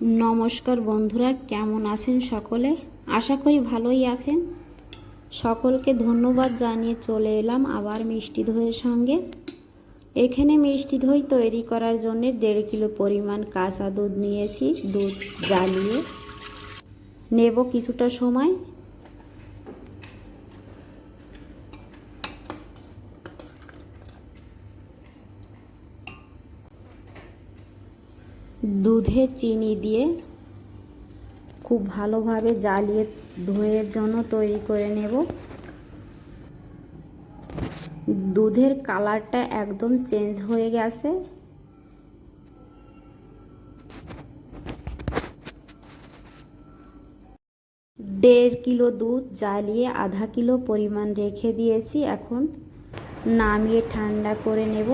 নমস্কার বন্ধুরা, কেমন আছেন সকলে? আশা করি ভালোই আছেন। সকলকে ধন্যবাদ জানিয়ে চলে এলাম আবার মিষ্টি দইয়ের সঙ্গে। এখানে মিষ্টি দই তৈরি করার জন্য দেড় কিলো পরিমাণ কাঁচা দুধ নিয়েছি, দুধ জ্বালিয়ে। নেব কিছুটা সময়। দুধে চিনি দিয়ে খুব ভালোভাবে জ্বালিয়ে দইয়ের জন্য তৈরি করে নেব। দুধের কালারটা একদম চেঞ্জ হয়ে গেছে। দেড় কিলো দুধ জ্বালিয়ে আধা কিলো পরিমাণ রেখে দিয়েছি। এখন নামিয়ে ঠান্ডা করে নেব।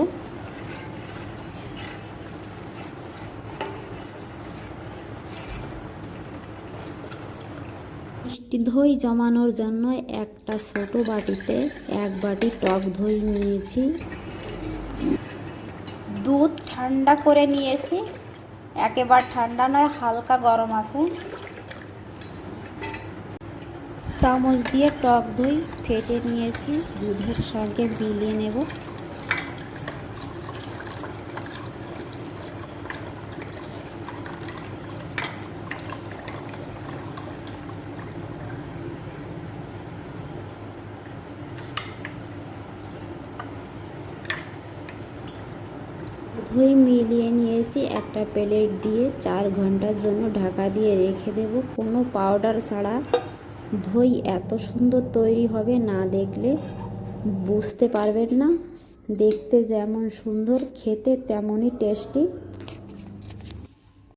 মিষ্টি দই জমানোর জন্য একটা ছোট বাটিতে এক বাটি টক দই নিয়েছি। দুধ ঠান্ডা করে নিয়েছি। একেবারে ঠান্ডা নয়, হালকা গরম আছে। চামচ দিয়ে টক দই ফেটে নিয়েছি। দুধের সঙ্গে বিলিয়ে নেব। দই মিলিয়ে নিয়েছি একটা প্লেট দিয়ে চার ঘণ্টার জন্য ঢাকা দিয়ে রেখে দেব। কোনো পাউডার ছাড়া দই এত সুন্দর তৈরি হবে, না দেখলে বুঝতে পারবেন না। দেখতে যেমন সুন্দর, খেতে তেমনই টেস্টি।